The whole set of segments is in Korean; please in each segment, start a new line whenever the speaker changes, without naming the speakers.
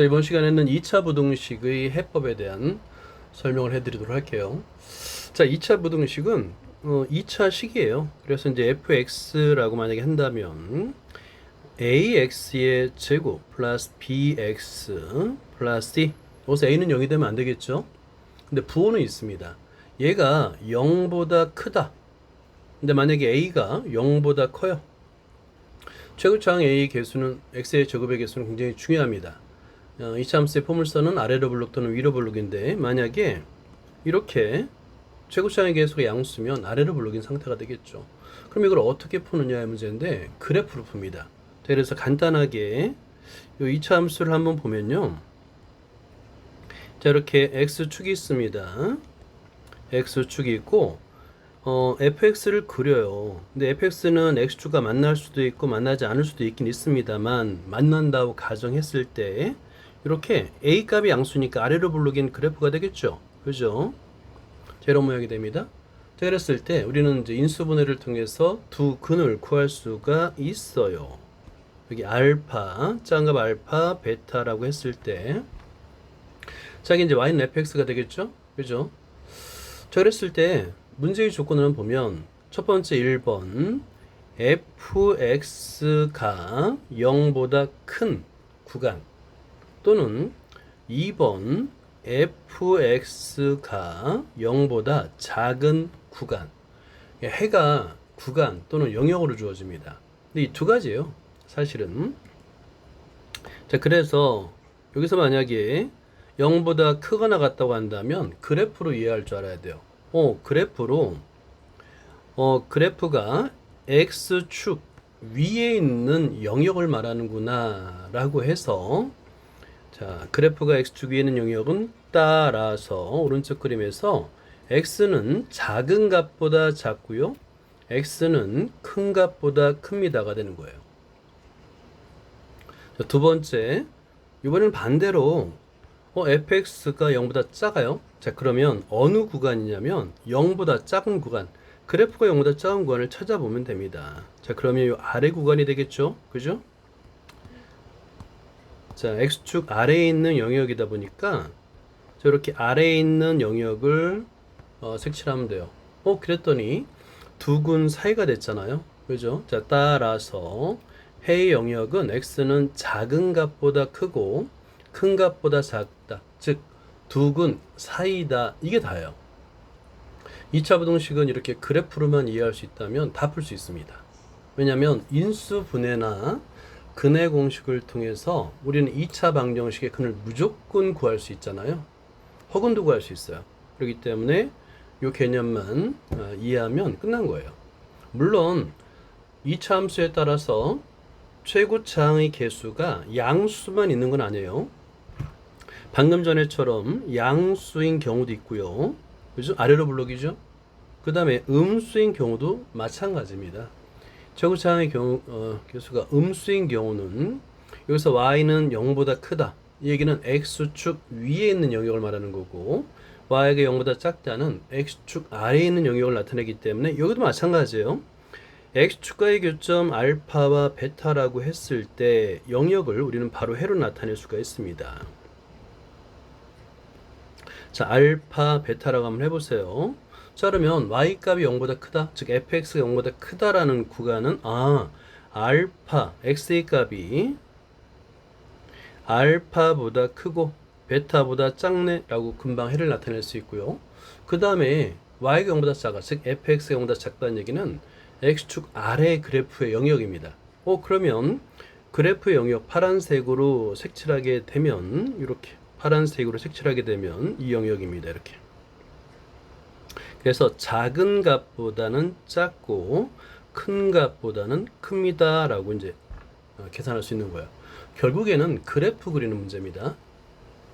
자, 이번 시간에는 2차 부등식의 해법에 대한 설명을 해드리도록 할게요. 자, 2차 부등식은 어, 2차 식이에요. 그래서 이제 fx라고 만약에 한다면 ax의 제곱 플러스 bx 플러스 d 여기서 a는 0이 되면 안 되겠죠? 근데 부호는 있습니다. 얘가 0보다 크다. 근데 만약에 a가 0보다 커요. 최고차항 a 개수는 x의 제곱의 개수는 굉장히 중요합니다. 어, 이차함수의 포물선은 아래로 블록 또는 위로 블록인데 만약에 이렇게 최고차항의 개수가 양수면 아래로 블록인 상태가 되겠죠. 그럼 이걸 어떻게 푸느냐의 문제인데 그래프로 풉니다. 자, 그래서 간단하게 이 2차 함수를 한번 보면요. 자 이렇게 x축이 있습니다. x축이 있고 어, fx를 그려요. 근데 fx는 x축과 만날 수도 있고 만나지 않을 수도 있긴 있습니다만 만난다고 가정했을 때 이렇게 a 값이 양수니까 아래로 블록인 그래프가 되겠죠. 그죠? 제로 모양이 됩니다. 자, 그랬을 때 우리는 이제 인수분해를 통해서 두 근을 구할 수가 있어요. 여기 알파, 짱값 알파, 베타라고 했을 때 자, 이제 y는 fx가 되겠죠? 그죠? 자, 그랬을 때 문제의 조건을 보면 첫 번째 1번 fx가 0보다 큰 구간 또는 2번 fx가 0보다 작은 구간 해가 구간 또는 영역으로 주어집니다. 근데 이 두 가지예요. 사실은 자 그래서 여기서 만약에 0보다 크거나 같다고 한다면 그래프로 이해할 줄 알아야 돼요. 어 그래프로 어 그래프가 x축 위에 있는 영역을 말하는구나 라고 해서 자, 그래프가 x축 위에 있는 영역은 따라서 오른쪽 그림에서 x는 작은 값보다 작고요. x는 큰 값보다 큽니다가 되는 거예요. 자, 두 번째, 이번엔 반대로 어, fx가 0보다 작아요. 자, 그러면 어느 구간이냐면 0보다 작은 구간, 그래프가 0보다 작은 구간을 찾아보면 됩니다. 자, 그러면 이 아래 구간이 되겠죠? 그죠? 자, x축 아래에 있는 영역이다 보니까 저렇게 아래에 있는 영역을 어, 색칠하면 돼요. 어, 그랬더니 두 군 사이가 됐잖아요. 그죠? 자, 따라서 해의 영역은 x는 작은 값보다 크고 큰 값보다 작다. 즉, 두 군 사이다. 이게 다예요. 2차 부등식은 이렇게 그래프로만 이해할 수 있다면 다 풀 수 있습니다. 왜냐하면 인수 분해나 근의 공식을 통해서 우리는 2차 방정식의 근을 무조건 구할 수 있잖아요. 허근도 구할 수 있어요. 그렇기 때문에 이 개념만 어, 이해하면 끝난 거예요. 물론 2차 함수에 따라서 최고차항의 개수가 양수만 있는 건 아니에요. 방금 전에처럼 양수인 경우도 있고요. 그죠? 아래로 블록이죠. 그 다음에 음수인 경우도 마찬가지입니다. 최고차항의 경우 어, 개수가 음수인 경우는 여기서 y는 0보다 크다. 이 얘기는 x축 위에 있는 영역을 말하는 거고 y가 0보다 작다는 x축 아래에 있는 영역을 나타내기 때문에 여기도 마찬가지예요. x축과의 교점 알파와 베타라고 했을 때 영역을 우리는 바로 해로 나타낼 수가 있습니다. 자, 알파, 베타라고 한번 해보세요. 자, 그러면 y값이 0보다 크다. 즉, fx가 0보다 크다라는 구간은, 아, 알파, x의 값이 알파보다 크고, 베타보다 작네. 라고 금방 해를 나타낼 수 있고요. 그 다음에 y가 0보다 작아. 즉, fx가 0보다 작다는 얘기는 x축 아래 그래프의 영역입니다. 어, 그러면 그래프의 영역 파란색으로 색칠하게 되면, 이렇게. 파란색으로 색칠하게 되면 이 영역입니다. 이렇게. 그래서 작은 값보다는 작고 큰 값보다는 큽니다. 라고 이제 어, 계산할 수 있는 거예요. 결국에는 그래프 그리는 문제입니다.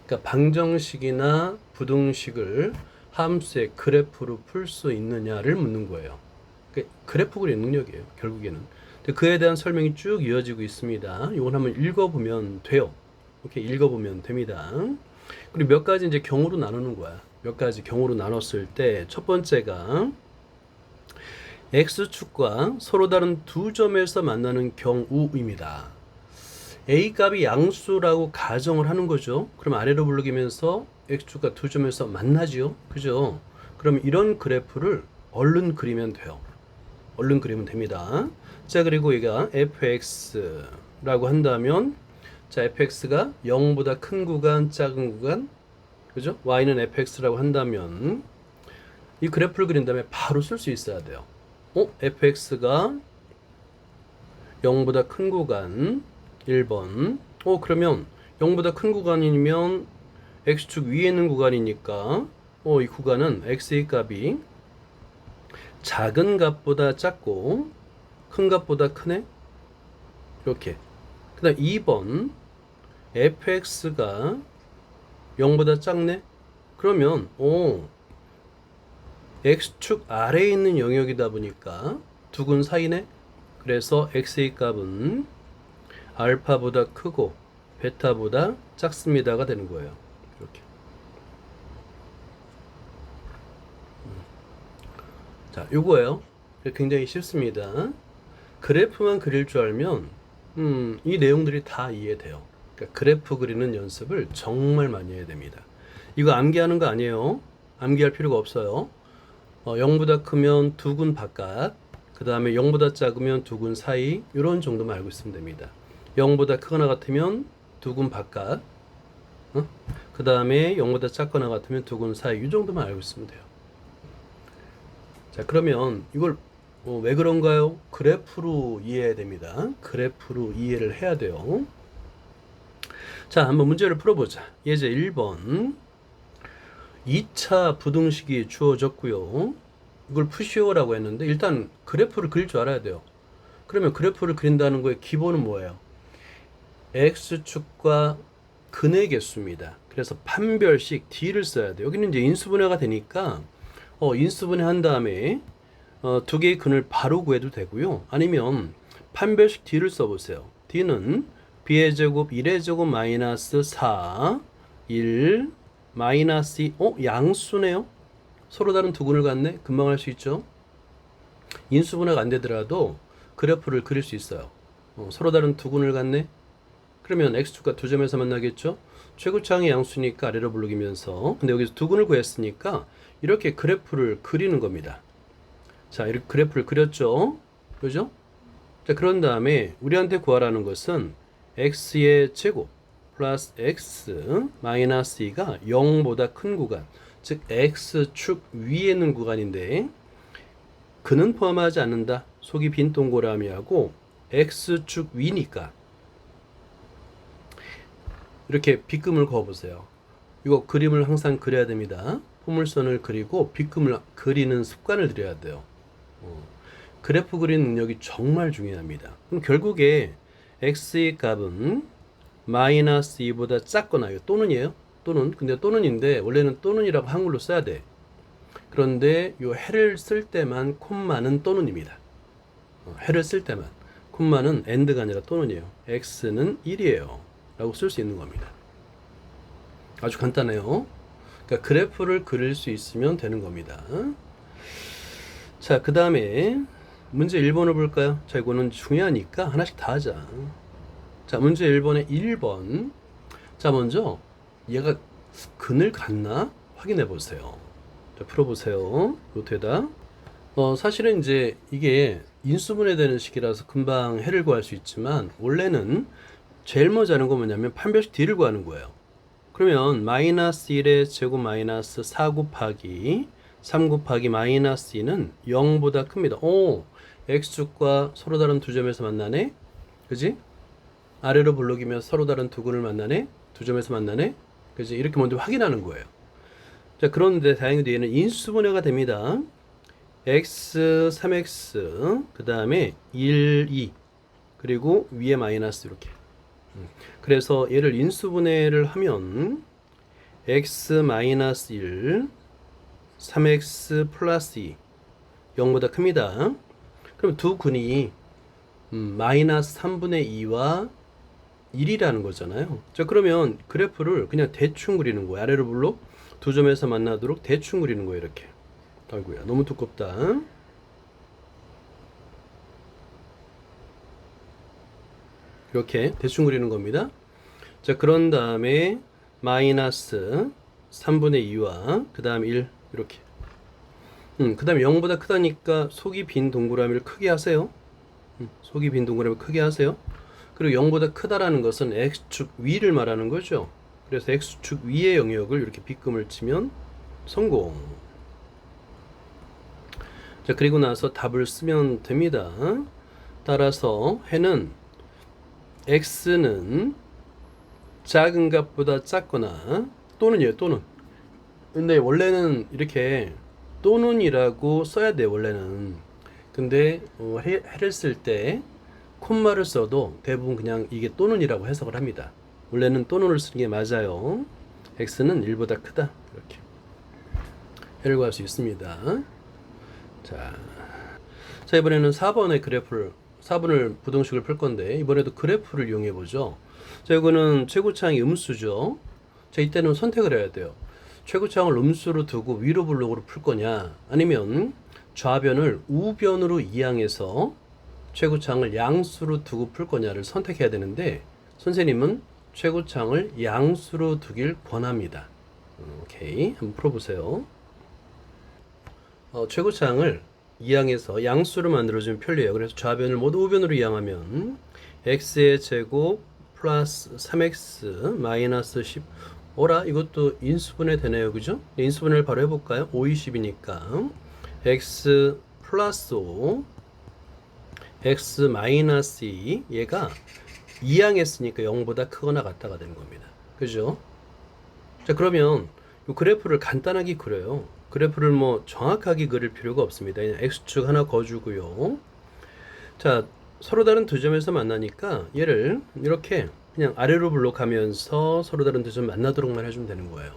그러니까 방정식이나 부등식을 함수의 그래프로 풀 수 있느냐를 묻는 거예요. 그러니까 그래프 그리는 능력이에요. 결국에는. 그에 대한 설명이 쭉 이어지고 있습니다. 이건 한번 읽어보면 돼요. 이렇게 읽어보면 됩니다. 그리고 몇 가지 이제 경우로 나누는 거야. 몇 가지 경우로 나눴을 때 첫 번째가 x축과 서로 다른 두 점에서 만나는 경우입니다. a 값이 양수라고 가정을 하는 거죠. 그럼 아래로 불러기면서 x축과 두 점에서 만나지요. 그죠? 그럼 이런 그래프를 얼른 그리면 돼요. 얼른 그리면 됩니다. 자, 그리고 얘가 fx라고 한다면 자, fx가 0보다 큰 구간, 작은 구간, 그죠? y는 fx라고 한다면 이 그래프를 그린 다음에 바로 쓸 수 있어야 돼요. 어? fx가 0보다 큰 구간 1번. 어, 그러면 0보다 큰 구간이면 x축 위에 있는 구간이니까 어, 이 구간은 x의 값이 작은 값보다 작고 큰 값보다 크네? 이렇게. 그 다음 2번 fx가 0보다 작네? 그러면 오 x축 아래에 있는 영역이다 보니까 두근 사이네? 그래서 x의 값은 알파보다 크고 베타보다 작습니다가 되는 거예요. 이렇게. 음. 자, 요거예요. 굉장히 쉽습니다. 그래프만 그릴 줄 알면 음, 이 내용들이 다 이해돼요. 그러니까 그래프 그리는 연습을 정말 많이 해야 됩니다. 이거 암기하는 거 아니에요. 암기할 필요가 없어요. 어, 0보다 크면 두근 바깥, 그 다음에 0보다 작으면 두근 사이, 이런 정도만 알고 있으면 됩니다. 0보다 크거나 같으면 두근 바깥, 어? 그 다음에 0보다 작거나 같으면 두근 사이, 이 정도만 알고 있으면 돼요. 자, 그러면 이걸 어, 왜 그런가요? 그래프로 이해해야 됩니다. 그래프로 이해를 해야 돼요. 자, 한번 문제를 풀어보자. 예제 1번. 2차 부등식이 주어졌고요. 이걸 푸시오라고 했는데 일단 그래프를 그릴 줄 알아야 돼요. 그러면 그래프를 그린다는 거의 기본은 뭐예요? x축과 근의 개수입니다. 그래서 판별식 d를 써야 돼요. 여기는 이제 인수분해가 되니까 어, 인수분해 한 다음에 어, 두 개의 근을 바로 구해도 되고요. 아니면 판별식 d를 써보세요. d는 b의 제곱 1의 제곱 마이너스 4 1 마이너스 2 어? 양수네요? 서로 다른 두 근을 갖네? 금방 할 수 있죠? 인수분해가 안 되더라도 그래프를 그릴 수 있어요. 어, 서로 다른 두 근을 갖네? 그러면 x축과 두 점에서 만나겠죠? 최고차항의 양수니까 아래로 부르기면서 근데 여기서 두 근을 구했으니까 이렇게 그래프를 그리는 겁니다. 자, 이렇게 그래프를 그렸죠? 그죠? 자, 그런 다음에 우리한테 구하라는 것은 x의 제곱 플러스 x 마이너스 2가 0보다 큰 구간 즉 x축 위에 있는 구간인데 그는 포함하지 않는다. 속이 빈 동그라미하고 x축 위니까 이렇게 빗금을 그어보세요. 이거 그림을 항상 그려야 됩니다. 포물선을 그리고 빗금을 그리는 습관을 들여야 돼요. 어, 그래프 그리는 능력이 정말 중요합니다. 그럼 결국에 x의 값은 마이너스 2보다 작거나 요 또는이에요. 또는 근데 또는인데 원래는 또는이라고 한글로 써야 돼. 그런데 요 해를 쓸 때만 콤마는 또는입니다. 어, 해를 쓸 때만 콤마는 end가 아니라 또는이에요. x는 1이에요. 라고 쓸 수 있는 겁니다. 아주 간단해요. 그러니까 그래프를 그릴 수 있으면 되는 겁니다. 자, 그 다음에 문제 1번을 볼까요? 자, 이거는 중요하니까 하나씩 다 하자. 자, 문제 1번에 1번. 자, 먼저 얘가 근을 갖나 확인해 보세요. 자, 풀어보세요. 노트에다. 어, 사실은 이제 이게 인수분해 되는 식이라서 금방 해를 구할 수 있지만 원래는 제일 먼저 하는 건 뭐냐면 판별식 D를 구하는 거예요. 그러면 마이너스 1의 제곱 마이너스 4 곱하기 3 곱하기 마이너스 2는 0보다 큽니다. 오, x축과 서로 다른 두 점에서 만나네. 그지? 아래로 블록이면 서로 다른 두 근을 만나네. 두 점에서 만나네. 그지? 이렇게 먼저 확인하는 거예요. 자, 그런데 다행히도 얘는 인수분해가 됩니다. x, 3x, 그 다음에 1, 2, 그리고 위에 마이너스 이렇게. 음. 그래서 얘를 인수분해를 하면 x 마이너스 1, 3x 플러스 2, 0보다 큽니다. 그럼 두 근이 음, 마이너스 3분의 2와 1이라는 거잖아요. 자, 그러면 그래프를 그냥 대충 그리는 거예요. 아래로 불로 두 점에서 만나도록 대충 그리는 거예요. 이렇게. 아이고야, 너무 두껍다. 이렇게 대충 그리는 겁니다. 자, 그런 다음에 마이너스 3분의 2와 그 다음 1 이렇게. 음, 그 다음에 0보다 크다니까 속이 빈 동그라미를 크게 하세요. 음, 속이 빈 동그라미 크게 하세요. 그리고 0보다 크다라는 것은 x축 위를 말하는 거죠. 그래서 x축 위의 영역을 이렇게 빗금을 치면 성공. 자, 그리고 나서 답을 쓰면 됩니다. 따라서 해는 x는 작은 값보다 작거나 또는요, 또는. 근데 원래는 이렇게 또는이라고 써야 돼, 원래는. 근데 어, 해, 해를 쓸 때 콤마를 써도 대부분 그냥 이게 또는이라고 해석을 합니다. 원래는 또는을 쓰는 게 맞아요. x는 1보다 크다. 이렇게. 해를 구할 수 있습니다. 자, 자 이번에는 4번의 그래프를 4번을 부등식을 풀 건데 이번에도 그래프를 이용해 보죠. 자 이거는 최고차항이 음수죠. 자 이때는 선택을 해야 돼요. 최고차항을 음수로 두고 위로 블록으로 풀 거냐 아니면 좌변을 우변으로 이항해서 최고차항을 양수로 두고 풀 거냐를 선택해야 되는데 선생님은 최고차항을 양수로 두길 권합니다. 음, 오케이 한번 풀어보세요. 어, 최고차항을 이항해서 양수로 만들어주면 편리해요. 그래서 좌변을 모두 우변으로 이항하면 x의 제곱 플러스 3x 마이너스 10 오라 이것도 인수분해 되네요. 그죠? 인수분해를 바로 해볼까요? 5, 20이니까 x 플러스 5 x 마이너스 2 얘가 이항했으니까 0보다 크거나 같다가 되는 겁니다. 그죠? 자 그러면 이 그래프를 간단하게 그려요. 그래프를 뭐 정확하게 그릴 필요가 없습니다. 그냥 x축 하나 거주고요. 자, 서로 다른 두 점에서 만나니까 얘를 이렇게 그냥 아래로 블록하면서 서로 다른 두점 만나도록만 해주면 되는 거예요.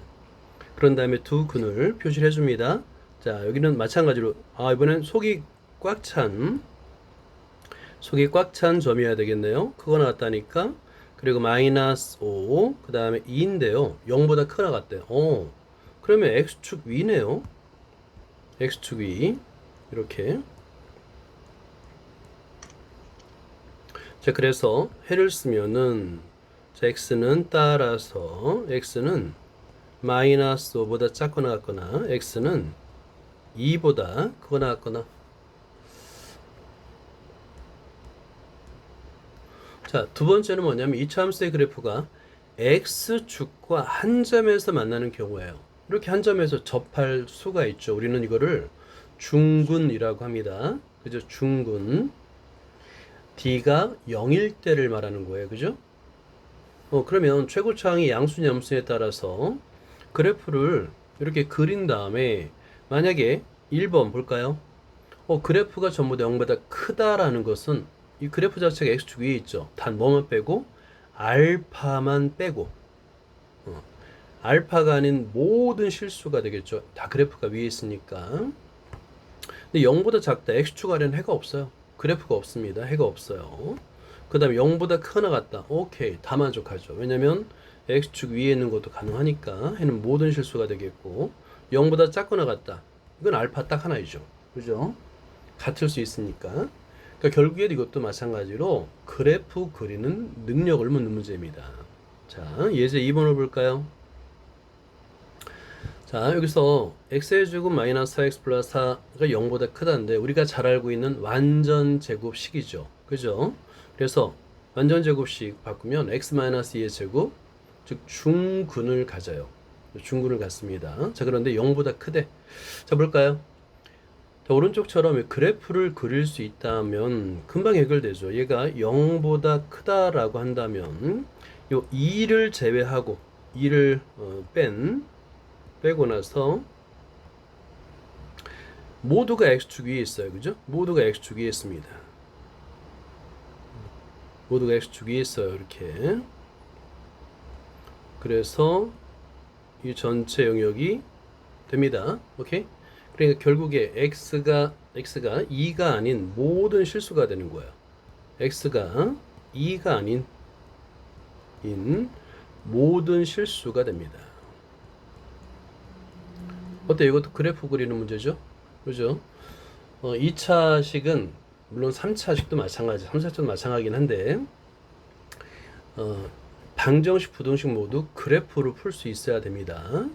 그런 다음에 두 근을 표시를 해줍니다. 자, 여기는 마찬가지로 아 이번엔 속이 꽉 찬 속이 꽉 찬 점이어야 되겠네요. 그거 나왔다니까. 그리고 마이너스 5, 그 다음에 2인데요. 0보다 크 나갔대요. 어, 그러면 x축 위네요. x축 위 이렇게 자 그래서 해를 쓰면은 자 x는 따라서 x는 마이너스 5보다 작거나 같거나 x는 2보다 크거나 같거나 자 두 번째는 뭐냐면 이차 함수의 그래프가 x축과 한 점에서 만나는 경우예요. 이렇게 한 점에서 접할 수가 있죠. 우리는 이거를 중근이라고 합니다. 그죠? 중근. D가 0일 때를 말하는 거예요. 그죠? 어, 그러면 최고차항이 양수냐 음수에 따라서 그래프를 이렇게 그린 다음에 만약에 1번 볼까요? 어, 그래프가 전부 다 0보다 크다라는 것은 이 그래프 자체가 x축 위에 있죠. 단 뭐만 빼고 알파만 빼고 어, 알파가 아닌 모든 실수가 되겠죠. 다 그래프가 위에 있으니까. 근데 0보다 작다. x축 아래는 해가 없어요. 그래프가 없습니다. 해가 없어요. 그 다음에 0보다 크거나 같다. 오케이. 다 만족하죠. 왜냐면 x축 위에 있는 것도 가능하니까 해는 모든 실수가 되겠고 0보다 작거나 같다. 이건 알파 딱 하나이죠. 그죠? 같을 수 있으니까. 그러니까 결국에 이것도 마찬가지로 그래프 그리는 능력을 묻는 문제입니다. 자, 예제 2번을 볼까요? 자, 여기서 x의 제곱 마이너스 4x 플러스 4가 0보다 크다는데 우리가 잘 알고 있는 완전 제곱식이죠. 그죠? 그래서 완전 제곱식 바꾸면 x 마이너스 2의 제곱 즉 중근을 가져요. 중근을 갖습니다. 자, 그런데 0보다 크대. 자, 볼까요? 자, 오른쪽처럼 그래프를 그릴 수 있다면 금방 해결되죠. 얘가 0보다 크다라고 한다면 요 2를 제외하고 2를 어, 뺀 빼고 나서 모두가 x축 위에 있어요. 그죠? 모두가 x축 위에 있습니다. 모두가 x축 위에 있어요. 이렇게. 그래서 이 전체 영역이 됩니다. 오케이? 그러니까 결국에 x가 x가 2가 아닌 모든 실수가 되는 거예요. x가 2가 아닌 인 모든 실수가 됩니다. 어때 이것도 그래프 그리는 문제죠? 그죠? 어, 2차식은 물론 3차식도 마찬가지, 3차식도 마찬가지긴 한데 어, 방정식, 부등식 모두 그래프로 풀 수 있어야 됩니다.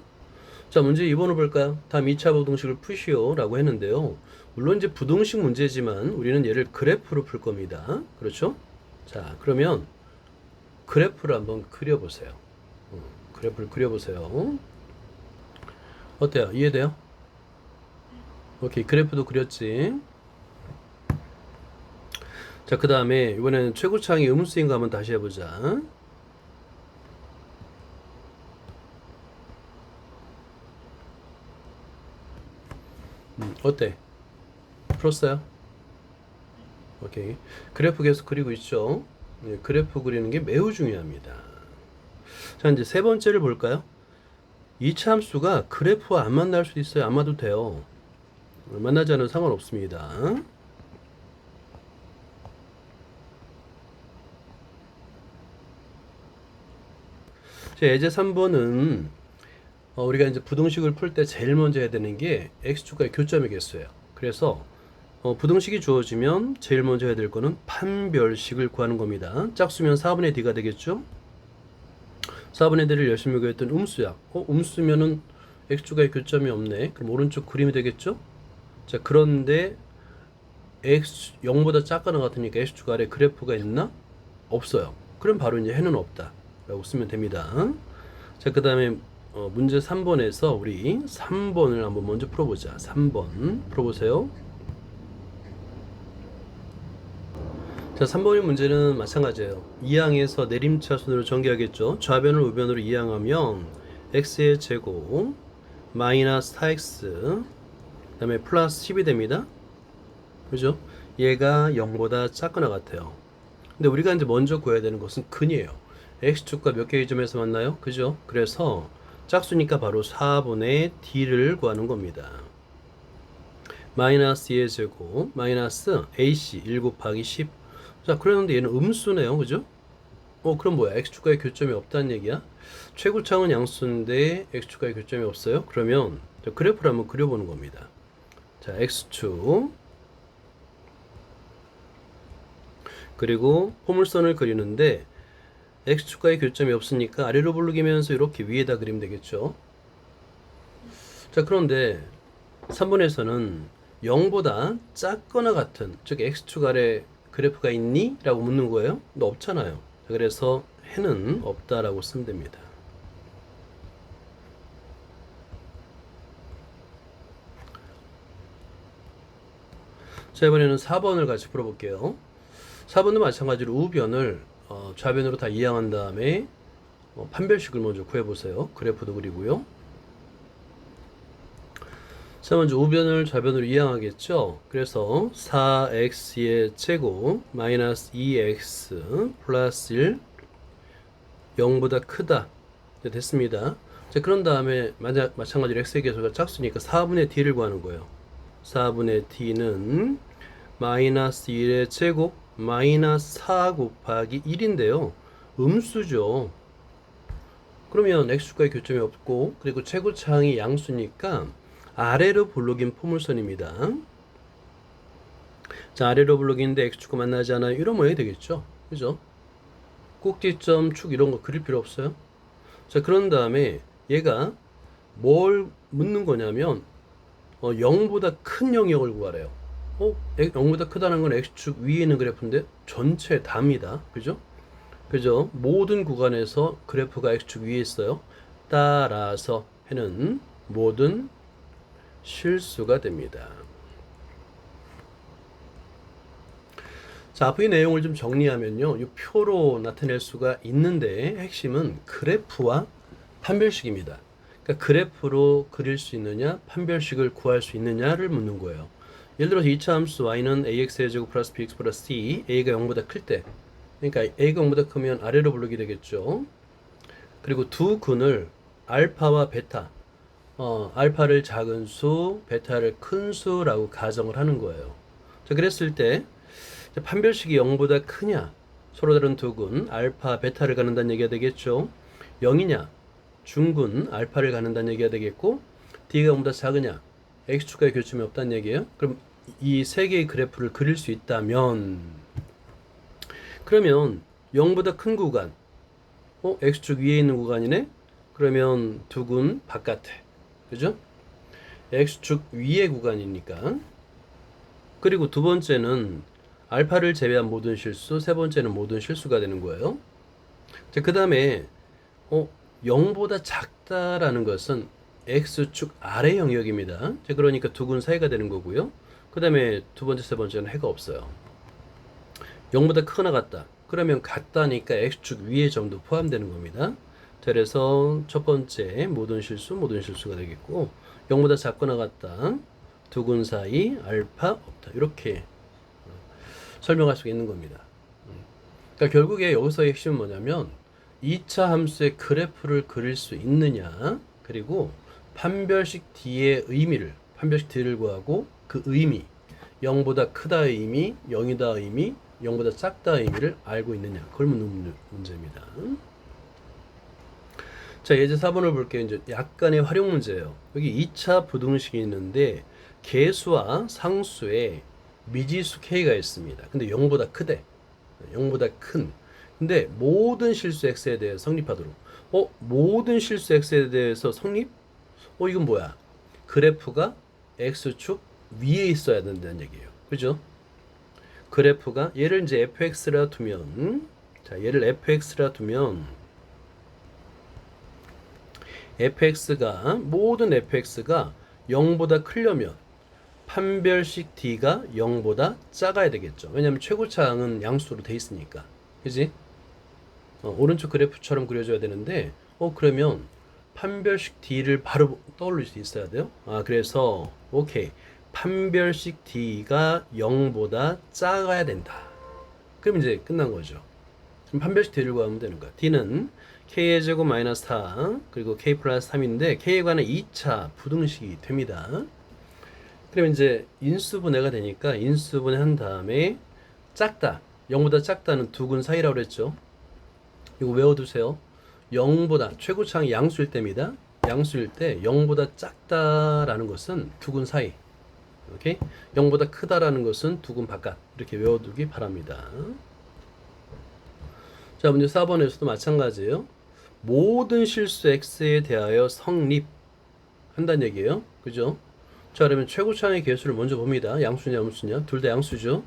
자, 문제 2번을 볼까요? 다음 2차 부등식을 푸시오 라고 했는데요. 물론 이제 부등식 문제지만 우리는 얘를 그래프로 풀 겁니다. 그렇죠? 자, 그러면 그래프를 한번 그려보세요. 어, 그래프를 그려보세요. 어때요? 이해돼요? 오케이, 그래프도 그렸지. 자, 그 다음에 이번에는 최고차항이 음수인 거 한번 다시 해보자. 음, 어때? 풀었어요? 오케이. 그래프 계속 그리고 있죠? 네, 그래프 그리는 게 매우 중요합니다. 자, 이제 세 번째를 볼까요? 이차 함수가 그래프와 안 만날 수도 있어요. 안 맞도 돼요. 만나지 않으면 상관없습니다. 예제 3번은 어, 우리가 이제 부등식을 풀 때 제일 먼저 해야 되는 게 x축과의 교점이겠어요. 그래서 어, 부등식이 주어지면 제일 먼저 해야 될 거는 판별식을 구하는 겁니다. 짝수면 4분의 d가 되겠죠? 4분의 d를 열심히 구했던 음수야. 어, 음수면은 x축과의 교점이 없네. 그럼 오른쪽 그림이 되겠죠? 자, 그런데 x 0보다 작거나 같으니까 x축 아래 그래프가 있나? 없어요. 그럼 바로 이제 해는 없다. 라고 쓰면 됩니다. 자, 그 다음에 어, 문제 3번에서 우리 3번을 한번 먼저 풀어보자. 3번 풀어보세요. 자, 3번의 문제는 마찬가지예요. 이항에서 내림차순으로 전개하겠죠. 좌변을 우변으로 이항하면 x의 제곱 마이너스 4x 그 다음에 플러스 10이 됩니다. 그죠? 얘가 0보다 작거나 같아요. 근데 우리가 이제 먼저 구해야 되는 것은 근이에요. X축과 몇 개의 점에서 만나요? 그죠? 그래서 짝수니까 바로 4분의 d를 구하는 겁니다. 마이너스 2의 제곱 마이너스 ac 1 곱하기 10 자, 그러는데 얘는 음수네요. 그죠? 어, 그럼 뭐야? x축과의 교점이 없다는 얘기야? 최고차항은 양수인데 x축과의 교점이 없어요? 그러면 그래프를 한번 그려보는 겁니다. 자, x축 그리고 포물선을 그리는데 x축과의 교점이 없으니까 아래로 부르기면서 이렇게 위에다 그리면 되겠죠. 자, 그런데 3번에서는 0보다 작거나 같은 즉 x축 아래 그래프가 있니? 라고 묻는 거예요. 너 없잖아요. 그래서 해는 없다라고 쓰면 됩니다. 자, 이번에는 4번을 같이 풀어볼게요. 4번도 마찬가지로 우변을 어, 좌변으로 다 이항한 다음에 어, 판별식을 먼저 구해보세요. 그래프도 그리고요. 자, 먼저 우변을 좌변으로 이항하겠죠. 그래서 4x의 제곱 마이너스 2x 플러스 1 0보다 크다. 네, 됐습니다. 자, 그런 다음에 만약 마찬가지로 x의 계수가 짝수니까 4분의 d를 구하는 거예요. 4분의 d는 마이너스 1의 제곱 마이너스 4 곱하기 1인데요. 음수죠. 그러면 x축과의 교점이 없고 그리고 최고차항이 양수니까 아래로 블록인 포물선입니다. 자, 아래로 블록인데 x축과 만나지 않아요. 이런 모양이 되겠죠. 그죠? 꼭지점, 축 이런 거 그릴 필요 없어요. 자, 그런 다음에 얘가 뭘 묻는 거냐면 어, 0보다 큰 영역을 구하래요. 어, 0보다 크다는 건 x축 위에 있는 그래프인데 전체 답니다. 그죠? 그죠? 모든 구간에서 그래프가 x축 위에 있어요. 따라서 해는 모든 실수가 됩니다. 자, 앞의 내용을 좀 정리하면요. 이 표로 나타낼 수가 있는데 핵심은 그래프와 판별식입니다. 그러니까 그래프로 그릴 수 있느냐, 판별식을 구할 수 있느냐를 묻는 거예요. 예를 들어서 2차 함수 y는 ax의 제곱 플러스 bx 플러스 c, a가 0보다 클 때, 그러니까 a가 0보다 크면 아래로 부르게 되겠죠. 그리고 두 근을 알파와 베타, 어, 알파를 작은 수, 베타를 큰 수라고 가정을 하는 거예요. 자, 그랬을 때 판별식이 0보다 크냐, 서로 다른 두 근, 알파, 베타를 가는다는 얘기가 되겠죠. 0이냐, 중근, 알파를 가는다는 얘기가 되겠고, d가 0보다 작으냐, x축과의 교점이 없다는 얘기예요. 그럼 이 세 개의 그래프를 그릴 수 있다면, 그러면 0보다 큰 구간, 어, x축 위에 있는 구간이네. 그러면 두근 바깥에. 그죠? x축 위의 구간이니까. 그리고 두 번째는 알파를 제외한 모든 실수, 세 번째는 모든 실수가 되는 거예요. 자, 그다음에 어, 0보다 작다라는 것은 x축 아래 영역입니다. 자, 그러니까 두근 사이가 되는 거고요. 그 다음에 두 번째, 세 번째는 해가 없어요. 0보다 크거나 같다. 그러면 같다니까 x축 위에 점도 포함되는 겁니다. 자, 그래서 첫 번째 모든 실수, 모든 실수가 되겠고 0보다 작거나 같다. 두근 사이 알파 없다. 이렇게 어, 설명할 수 있는 겁니다. 음. 그러니까 결국에 여기서의 핵심은 뭐냐면 2차 함수의 그래프를 그릴 수 있느냐 그리고 판별식 D의 의미를 판별식 D를 구하고 그 의미 0보다 크다의 의미 0이다 의미 0보다 작다의 의미를 알고 있느냐. 그걸 묻는 문제입니다. 자 예제 4번을 볼게요. 이제 약간의 활용 문제예요. 여기 2차 부등식이 있는데 개수와 상수에 미지수 K가 있습니다. 근데 0보다 크대. 0보다 큰. 근데 모든 실수 x에 대해 성립하도록. 어, 모든 실수 x에 대해서 성립? 어, 이건 뭐야? 그래프가 x축 위에 있어야 된다는 얘기예요. 그죠? 그래프가 얘를 이제 fx라 두면 자, 얘를 fx라 두면 fx가 모든 fx가 0보다 크려면 판별식 d가 0보다 작아야 되겠죠. 왜냐면 최고차항은 양수로 돼 있으니까. 그지? 어, 오른쪽 그래프처럼 그려줘야 되는데 어 그러면 판별식 D를 바로 떠올릴 수 있어야 돼요. 아 그래서 오케이 판별식 D가 0보다 작아야 된다. 그럼 이제 끝난 거죠. 그럼 판별식 D를 구하면 되는 거야. D는 K의 제곱 마이너스 4 그리고 K 플러스 3인데 K에 관한 2차 부등식이 됩니다. 그러면 이제 인수분해가 되니까 인수분해 한 다음에 작다 0보다 작다는 두 근 사이라고 그랬죠. 이거 외워두세요. 0보다 최고차항이 양수일 때입니다. 양수일 때 0보다 작다라는 것은 두근 사이. 오케이? 0보다 크다라는 것은 두근 바깥. 이렇게 외워두기 바랍니다. 자, 문제 4번에서도 마찬가지예요. 모든 실수 x에 대하여 성립 한다는 얘기예요. 그죠? 자, 그러면 최고차항의 개수를 먼저 봅니다. 양수냐, 음수냐? 둘 다 양수죠.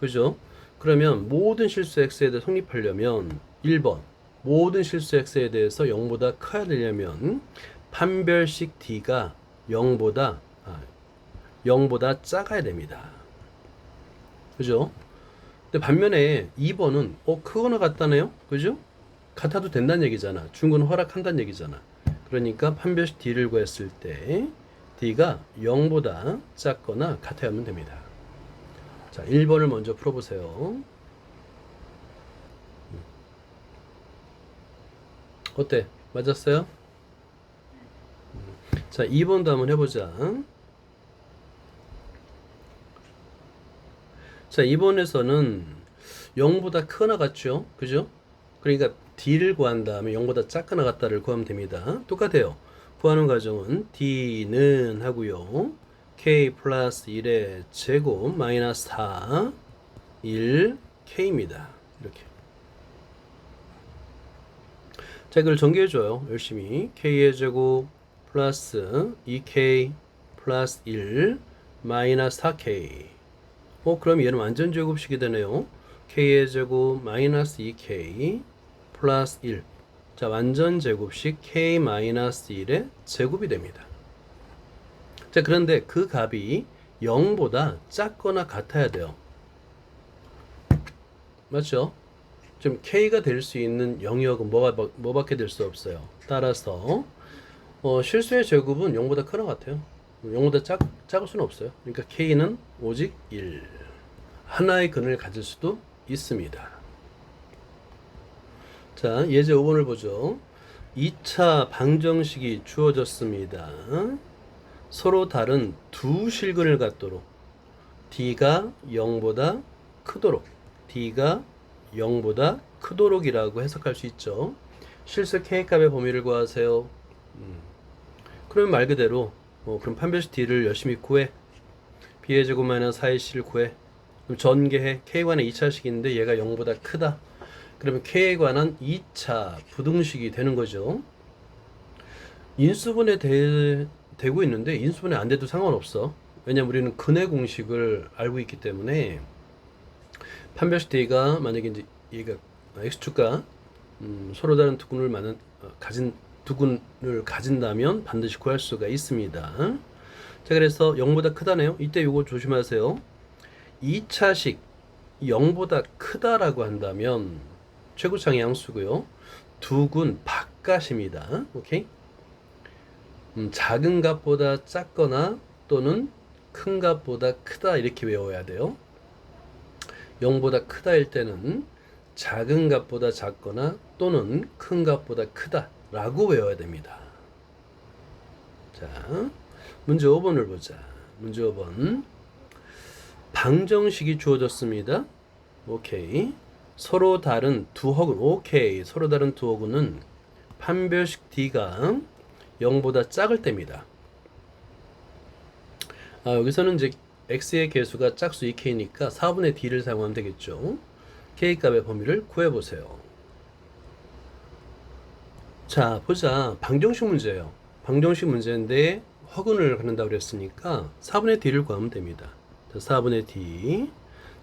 그죠? 그러면 모든 실수 x에 대해 성립하려면 1번 모든 실수 x에 대해서 0보다 커야 되려면 판별식 d가 0보다 아, 0보다 작아야 됩니다. 그죠? 근데 반면에 2번은 어 크거나 같다네요. 그죠? 같아도 된다는 얘기잖아. 중근 허락한다는 얘기잖아. 그러니까 판별식 d를 구했을 때 d가 0보다 작거나 같아야 하면 됩니다. 자, 1번을 먼저 풀어보세요. 어때? 맞았어요? 자, 2번도 한번 해보자. 자, 2번에서는 0보다 크거나 같죠? 그죠? 그러니까 D를 구한 다음에 0보다 작거나 같다를 구하면 됩니다. 똑같아요. 구하는 과정은 D는 하고요. K 플러스 1의 제곱 마이너스 4 1 K입니다. 이렇게. 자, 이걸 전개해줘요. 열심히. K의 제곱 플러스 2K 플러스 1 마이너스 4K. 어, 그럼 얘는 완전 제곱식이 되네요. K의 제곱 마이너스 2K 플러스 1. 자, 완전 제곱식 K 마이너스 1의 제곱이 됩니다. 자, 그런데 그 값이 0보다 작거나 같아야 돼요. 맞죠? 지금 K가 될 수 있는 영역은 뭐가, 뭐밖에 될 수 없어요. 따라서, 어, 실수의 제곱은 0보다 크나 같아요. 0보다 작, 작을 수는 없어요. 그러니까 K는 오직 1. 하나의 근을 가질 수도 있습니다. 자, 예제 5번을 보죠. 2차 방정식이 주어졌습니다. 서로 다른 두 실근을 갖도록 D가 0보다 크도록 D가 0보다 크도록이라고 해석할 수 있죠. 실수 K값의 범위를 구하세요. 음. 그러면 말 그대로 어, 그럼 판별식 D를 열심히 구해. B의 제곱 마이너스 4의 C를 구해. 그럼 전개해. K관의 2차식인데 얘가 0보다 크다. 그러면 K에 관한 2차 부등식이 되는 거죠. 인수분해 되, 되고 있는데 인수분해 안 돼도 상관없어. 왜냐면 우리는 근해 공식을 알고 있기 때문에 판별식 D가 만약에 이제 얘가 x축과 음, 서로 다른 두근을 많은 어, 가진 두근을 가진다면 반드시 구할 수가 있습니다. 자 그래서 0보다 크다네요. 이때 요거 조심하세요. 2차식 0보다 크다라고 한다면 최고창의 양수고요. 두근 바깥입니다. 오케이? 음, 작은 값보다 작거나 또는 큰 값보다 크다 이렇게 외워야 돼요. 0보다 크다일 때는 작은 값보다 작거나 또는 큰 값보다 크다라고 외워야 됩니다. 자, 문제 5번을 보자. 문제 5번. 방정식이 주어졌습니다. 오케이. 서로 다른 두 허근. 오케이. 서로 다른 두 허근은 판별식 D가 0보다 작을 때입니다. 아, 여기서는 이제 x의 개수가 짝수 2k니까 4분의 d를 사용하면 되겠죠. k 값의 범위를 구해 보세요. 자, 보자. 방정식 문제예요. 방정식 문제인데 허근을 갖는다고 그랬으니까 4분의 d를 구하면 됩니다. 자, 4분의 d.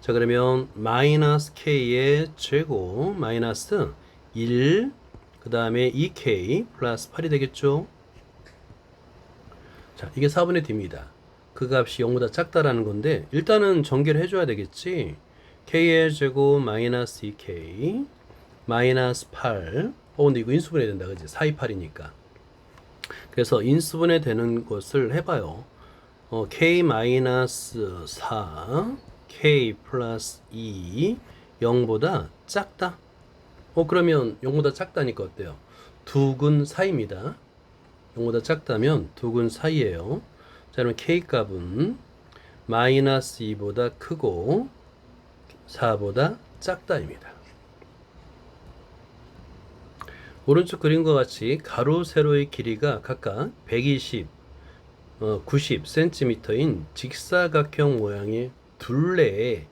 자, 그러면 마이너스 k의 제곱 마이너스 1 그 다음에 2k 플러스 8이 되겠죠. 자, 이게 4분의 d입니다. 그 값이 0보다 작다라는 건데 일단은 전개를 해줘야 되겠지. k의 제곱 마이너스 2k 마이너스 8. 어 근데 이거 인수분해 된다 그지? 4, 2, 8이니까. 그래서 인수분해 되는 것을 해봐요. 어, k 마이너스 4 k 플러스 2 0보다 작다. 어 그러면 0보다 작다니까 어때요? 두 근 사이입니다. 0보다 작다면 두 근 사이예요. 자, 그럼 k 값은 마이너스 2보다 크고 4보다 작다입니다. 오른쪽 그림과 같이 가로 세로의 길이가 각각 120, 어, 90cm인 직사각형 모양의 둘레에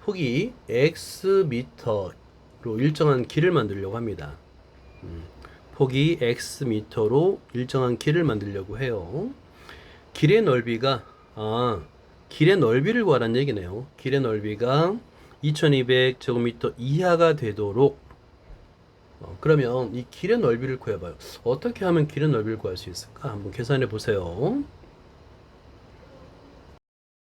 폭이 x 미터로 일정한 길을 만들려고 합니다. 음, 폭이 x 미터로 일정한 길을 만들려고 해요. 길의 넓이가 아 길의 넓이를 구하라는 얘기네요. 길의 넓이가 2200 제곱미터 이하가 되도록 어, 그러면 이 길의 넓이를 구해봐요. 어떻게 하면 길의 넓이를 구할 수 있을까? 한번 계산해 보세요.